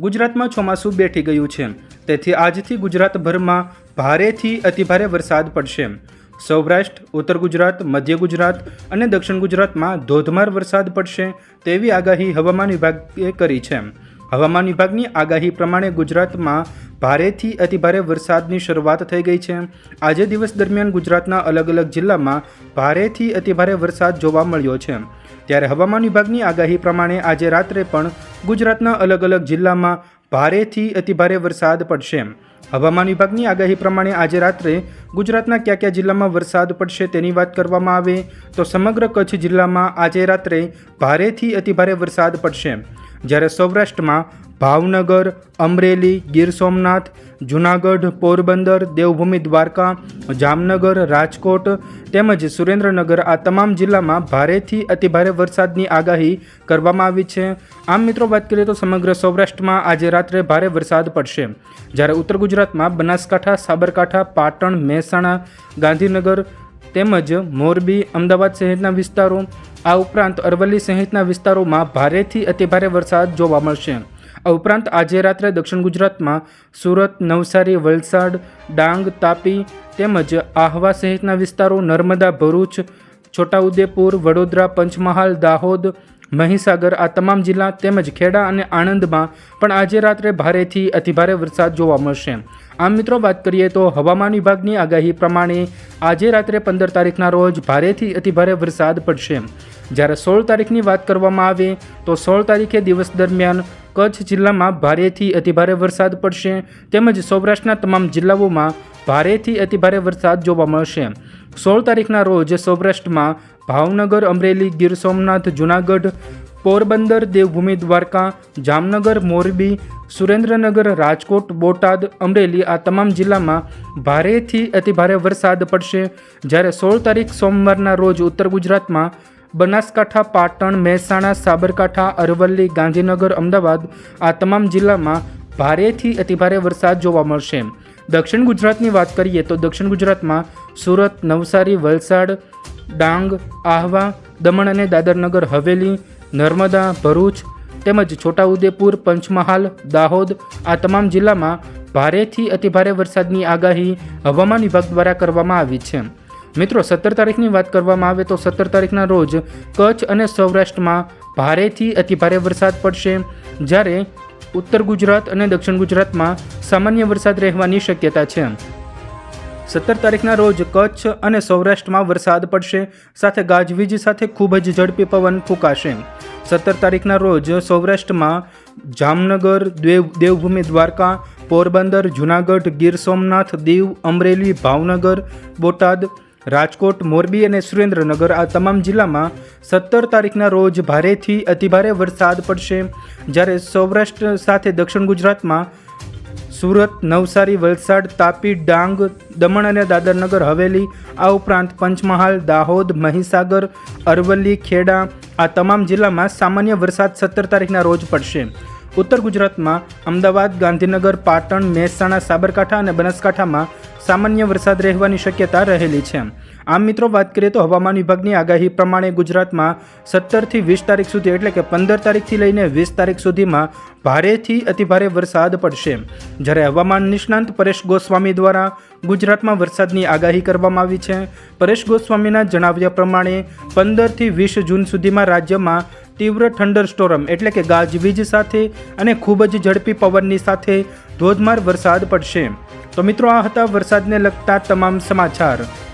ગુજરાતમાં ચોમાસું બેઠી ગયું છે. તેથી આજથી ગુજરાતભરમાં ભારેથી અતિભારે વરસાદ પડશે. સૌરાષ્ટ્ર, ઉત્તર ગુજરાત, મધ્ય ગુજરાત અને દક્ષિણ ગુજરાતમાં ધોધમાર વરસાદ પડશે તેવી આગાહી હવામાન વિભાગે કરી છે. હવામાન વિભાગની આગાહી પ્રમાણે ગુજરાતમાં ભારેથી અતિભારે વરસાદની શરૂઆત થઈ ગઈ છે. આજે દિવસ દરમિયાન ગુજરાતના અલગ અલગ જિલ્લામાં ભારેથી અતિભારે વરસાદ જોવા મળ્યો છે. ત્યારે હવામાન વિભાગની આગાહી પ્રમાણે આજે રાત્રે પણ ગુજરાતના અલગ અલગ જિલ્લામાં ભારેથી અતિભારે વરસાદ પડશે. હવામાન વિભાગની આગાહી પ્રમાણે આજે રાત્રે ગુજરાતના કયા કયા જિલ્લામાં વરસાદ પડશે તેની વાત કરવામાં આવે તો સમગ્ર કચ્છ જિલ્લામાં આજે રાત્રે ભારેથી અતિભારે વરસાદ પડશે. જ્યારે સૌરાષ્ટ્રમાં ભાવનગર, અમરેલી, ગીર સોમનાથ, જૂનાગઢ, પોરબંદર, દેવભૂમિ, દ્વારકા, જામનગર, રાજકોટ તેમજ સુરેન્દ્રનગર આ તમામ જિલ્લામાં ભારેથી અતિભારે વરસાદની આગાહી કરવામાં આવી છે. આમ મિત્રો વાત કરીએ તો સમગ્ર સૌરાષ્ટ્રમાં આજે રાત્રે ભારે વરસાદ પડશે. જ્યારે ઉત્તર ગુજરાતમાં બનાસકાંઠા, સાબરકાંઠા, પાટણ, મહેસાણા, ગાંધીનગર તેમજ મોરબી, અમદાવાદ સહિતના વિસ્તારો આ ઉપરાંત અરવલ્લી સહિતના વિસ્તારોમાં ભારેથી અતિભારે વરસાદ જોવા મળશે. આ ઉપરાંત આજે રાત્રે દક્ષિણ ગુજરાતમાં સુરત, નવસારી, વલસાડ, ડાંગ, તાપી તેમજ આહવા સહિતના વિસ્તારો નર્મદા, ભરૂચ, છોટાઉદેપુર, વડોદરા, પંચમહાલ, દાહોદ મહીસાગર, આ તમામ જિલ્લા તેમજ ખેડા અને આણંદમાં પણ આજે રાત્રે ભારેથી અતિભારે વરસાદ જોવા મળશે. આમ મિત્રો, વાત કરીએ તો હવામાન વિભાગની આગાહી પ્રમાણે આજે રાત્રે પંદર તારીખના રોજ ભારેથી અતિભારે વરસાદ પડશે. જ્યારે સોળ તારીખની વાત કરવામાં આવે, તો સોળ તારીખે દિવસ દરમિયાન કચ્છ જિલ્લામાં ભારેથી અતિભારે વરસાદ પડશે. તેમજ સૌરાષ્ટ્રના તમામ જિલ્લાઓમાં ભારેથી અતિભારે વરસાદ જોવા મળશે. સોળ તારીખના રોજ સૌરાષ્ટ્રમાં ભાવનગર અમરેલી ગીર સોમનાથ, જૂનાગઢ, પોરબંદર, દેવભૂમિ, દ્વારકા, જામનગર, મોરબી, સુરેન્દ્રનગર, રાજકોટ, બોટાદ, અમરેલી આ તમામ જિલ્લામાં ભારેથી અતિભારે વરસાદ પડશે. જ્યારે સોળ તારીખ સોમવારના રોજ ઉત્તર ગુજરાતમાં બનાસકાંઠા, પાટણ, મહેસાણા, સાબરકાંઠા, અરવલ્લી, ગાંધીનગર, અમદાવાદ આ તમામ જિલ્લામાં ભારેથી અતિભારે વરસાદ જોવા મળશે. દક્ષિણ ગુજરાતની વાત કરીએ તો દક્ષિણ ગુજરાતમાં સુરત, નવસારી, વલસાડ ડાંગ, આહવા, દમણ અને દાદરનગર હવેલી, નર્મદા, ભરૂચ તેમજ છોટાઉદેપુર, પંચમહાલ, દાહોદ આ તમામ જિલ્લામાં ભારેથી અતિભારે વરસાદની આગાહી હવામાન વિભાગ દ્વારા કરવામાં આવી છે. મિત્રો, સત્તર તારીખની વાત કરવામાં આવે તો સત્તર તારીખના રોજ કચ્છ અને સૌરાષ્ટ્રમાં ભારેથી અતિભારે વરસાદ પડશે, જ્યારે ઉત્તર ગુજરાત અને દક્ષિણ ગુજરાતમાં સામાન્ય વરસાદ રહેવાની શક્યતા છે. સત્તર તારીખના રોજ કચ્છ અને સૌરાષ્ટ્રમાં વરસાદ પડશે, સાથે ગાજવીજ સાથે ખૂબ જ ઝડપી પવન ફૂંકાશે. સત્તર તારીખના રોજ સૌરાષ્ટ્રમાં જામનગર, દેવ, દેવભૂમિ દ્વારકા, પોરબંદર, જૂનાગઢ, ગીર સોમનાથ, દીવ, અમરેલી, ભાવનગર, બોટાદ, રાજકોટ, મોરબી અને સુરેન્દ્રનગર આ તમામ જિલ્લામાં સત્તર તારીખના રોજ ભારેથી અતિભારે વરસાદ પડશે. જ્યારે સૌરાષ્ટ્ર સાથે દક્ષિણ ગુજરાતમાં સુરત, નવસારી, વલસાડ, તાપી, ડાંગ, દમણ અને દાદરનગર, હવેલી, આ ઉપરાંત પંચમહાલ, દાહોદ, મહીસાગર, અરવલ્લી, ખેડા, આ તમામ જિલ્લામાં સામાન્ય વરસાદ સત્તર તારીખના રોજ પડશે. ઉત્તર ગુજરાતમાં અમદાવાદ, ગાંધીનગર, પાટણ, મહેસાણા, સાબરકાંઠા અને બનાસકાંઠામાં સામાન્ય વરસાદ રહેવાની શક્યતા રહેલી છે. આમ મિત્રો વાત કરીએ તો હવામાન વિભાગની આગાહી પ્રમાણે ગુજરાતમાં સત્તરથી વીસ તારીખ સુધી એટલે કે પંદર તારીખથી લઈને વીસ તારીખ સુધીમાં ભારેથી અતિભારે વરસાદ પડશે. જ્યારે હવામાન નિષ્ણાંત પરેશ ગોસ્વામી દ્વારા ગુજરાતમાં વરસાદની આગાહી કરવામાં આવી છે. પરેશ ગોસ્વામીના જણાવ્યા પ્રમાણે પંદરથી વીસ જૂન સુધીમાં રાજ્યમાં તીવ્ર થંડર સ્ટોરમ એટલે કે ગાજવીજ સાથે અને ખૂબ જ ઝડપી પવનની સાથે ધોધમાર વરસાદ પડશે. તો મિત્રો આ હતા વરસાદને લગતા તમામ સમાચાર.